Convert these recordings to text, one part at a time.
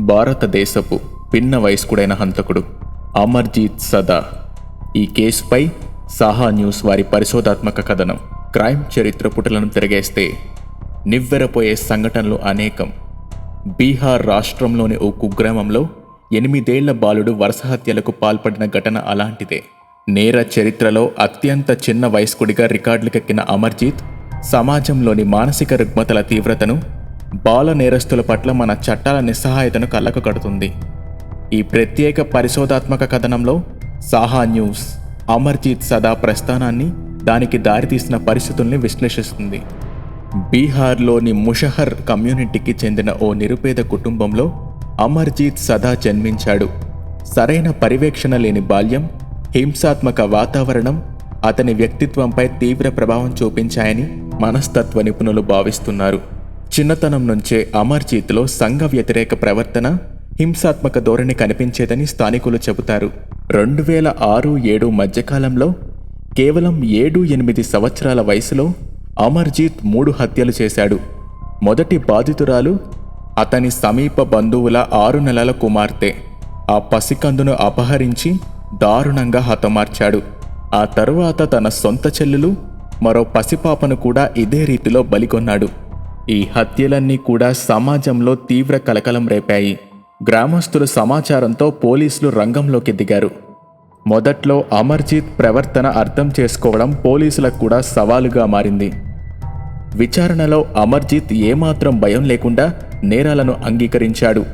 భారతదేశపు పిన్న వయస్కుడైన హంతకుడు అమర్జీత్ సదా. ఈ కేసుపై సాహా న్యూస్ వారి పరిశోధాత్మక కథనం క్రైమ్ చరిత్ర పుటలను తిరగేస్తే నివ్వెరపోయే సంఘటనలు అనేకం. బీహార్ రాష్ట్రంలోని ఓ కుగ్రామంలో ఎనిమిదేళ్ళ బాలుడు వరుస హత్యలకు పాల్పడిన ఘటన అలాంటిదే. నేర చరిత్రలో అత్యంత చిన్న వయస్కుడిగా రికార్డులకెక్కిన అమర్జీత్ సమాజంలోని మానసిక రుగ్మతల తీవ్రతను బాల నేరస్తుల పట్ల మన చట్టాల నిస్సహాయతను కళ్ళకు కడుతుంది. ఈ ప్రత్యేక పరిశోధాత్మక కథనంలో సాహా న్యూస్ అమర్జీత్ సదా ప్రస్థానాన్ని దానికి దారితీసిన పరిస్థితుల్ని విశ్లేషిస్తుంది. బీహార్లోని ముషహర్ కమ్యూనిటీకి చెందిన ఓ నిరుపేద కుటుంబంలో అమర్జీత్ సదా జన్మించాడు. సరైన పర్యవేక్షణ లేని బాల్యం హింసాత్మక వాతావరణం అతని వ్యక్తిత్వంపై తీవ్ర ప్రభావం చూపించాయని మనస్తత్వ నిపుణులు భావిస్తున్నారు. చిన్నతనం నుంచే అమర్జీత్లో సంఘ వ్యతిరేక ప్రవర్తన హింసాత్మక ధోరణి కనిపించేదని స్థానికులు చెబుతారు. రెండు వేల ఆరు ఏడు మధ్యకాలంలో కేవలం ఏడు ఎనిమిది సంవత్సరాల వయసులో అమర్జీత్ మూడు హత్యలు చేశాడు. మొదటి బాధితురాలు అతని సమీప బంధువుల ఆరు నెలల కుమార్తె. ఆ పసికందును అపహరించి దారుణంగా హతమార్చాడు. ఆ తరువాత తన సొంత చెల్లెలు మరో పసిపాపను కూడా ఇదే రీతిలో బలికొన్నాడు ఈ హత్యలన్నీ కూడా సమాజంలో తీవ్ర కలకలం రేపాయి. గ్రామస్తుల సమాచారంతో పోలీసులు రంగంలోకి దిగారు. మొదట్లో అమర్జీత్ ప్రవర్తన అర్థం చేసుకోవడం పోలీసులకు కూడా సవాలుగా మారింది. విచారణలో అమర్జీత్ ఏమాత్రం భయం లేకుండా నేరాలను అంగీకరించాడు.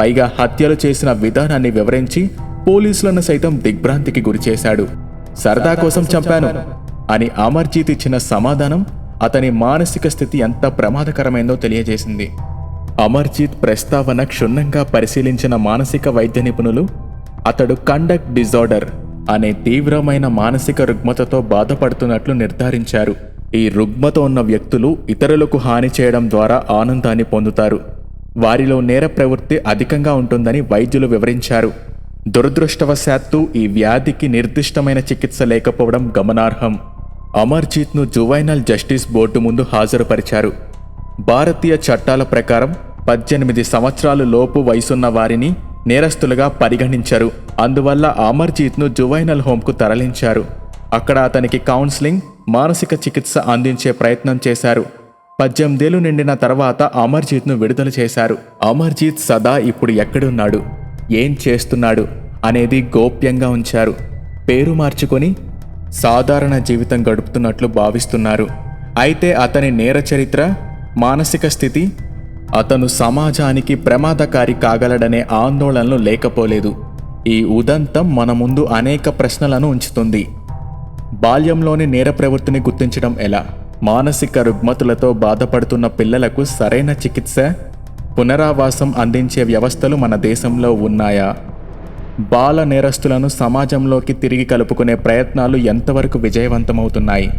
పైగా హత్యలు చేసిన విధానాన్ని వివరించి పోలీసులను సైతం దిగ్భ్రాంతికి గురిచేశాడు. సరదా కోసం చంపాను అని అమర్జీత్ ఇచ్చిన సమాధానం అతని మానసిక స్థితి ఎంత ప్రమాదకరమైందో తెలియజేసింది. అమర్జీత్ ప్రస్తావన క్షుణ్ణంగా పరిశీలించిన మానసిక వైద్య నిపుణులు అతడు కండక్ట్ డిజార్డర్ అనే తీవ్రమైన మానసిక రుగ్మతతో బాధపడుతున్నట్లు నిర్ధారించారు. ఈ రుగ్మత ఉన్న వ్యక్తులు ఇతరులకు హాని చేయడం ద్వారా ఆనందాన్ని పొందుతారు. వారిలో నేర ప్రవృత్తి అధికంగా ఉంటుందని వైద్యులు వివరించారు. దురదృష్టవశాత్తు ఈ వ్యాధికి నిర్దిష్టమైన చికిత్స లేకపోవడం గమనార్హం. అమర్జీత్ను జువైనల్ జస్టిస్ బోర్డు ముందు హాజరుపరిచారు. భారతీయ చట్టాల ప్రకారం పద్దెనిమిది సంవత్సరాలు లోపు వయసున్న వారిని నేరస్తులుగా పరిగణించారు. అందువల్ల అమర్జీత్ను జువైనల్ హోంకు తరలించారు. అక్కడ అతనికి కౌన్సిలింగ్ మానసిక చికిత్స అందించే ప్రయత్నం చేశారు. పద్దెనిమిదేళ్ళు నిండిన తర్వాత అమర్జీత్ను విడుదల చేశారు. అమర్జీత్ సదా ఇప్పుడు ఎక్కడున్నాడు? ఏం చేస్తున్నాడు? అనేది గోప్యంగా ఉంచారు. పేరు మార్చుకొని సాధారణ జీవితం గడుపుతున్నట్లు భావిస్తున్నారు. అయితే అతని నేర చరిత్ర మానసిక స్థితి అతను సమాజానికి ప్రమాదకారి కాగలడనే ఆందోళనలు లేకపోలేదు. ఈ ఉదంతం మన ముందు అనేక ప్రశ్నలను ఉంచుతుంది. బాల్యంలోని నేర ప్రవృత్తిని గుర్తించడం ఎలా? మానసిక రుగ్మతులతో బాధపడుతున్న పిల్లలకు సరైన చికిత్స పునరావాసం అందించే వ్యవస్థలు మన దేశంలో ఉన్నాయా? బాల నేరస్తులను సమాజంలోకి తిరిగి కలుపుకునే ప్రయత్నాలు ఎంతవరకు విజయవంతమవుతున్నాయి?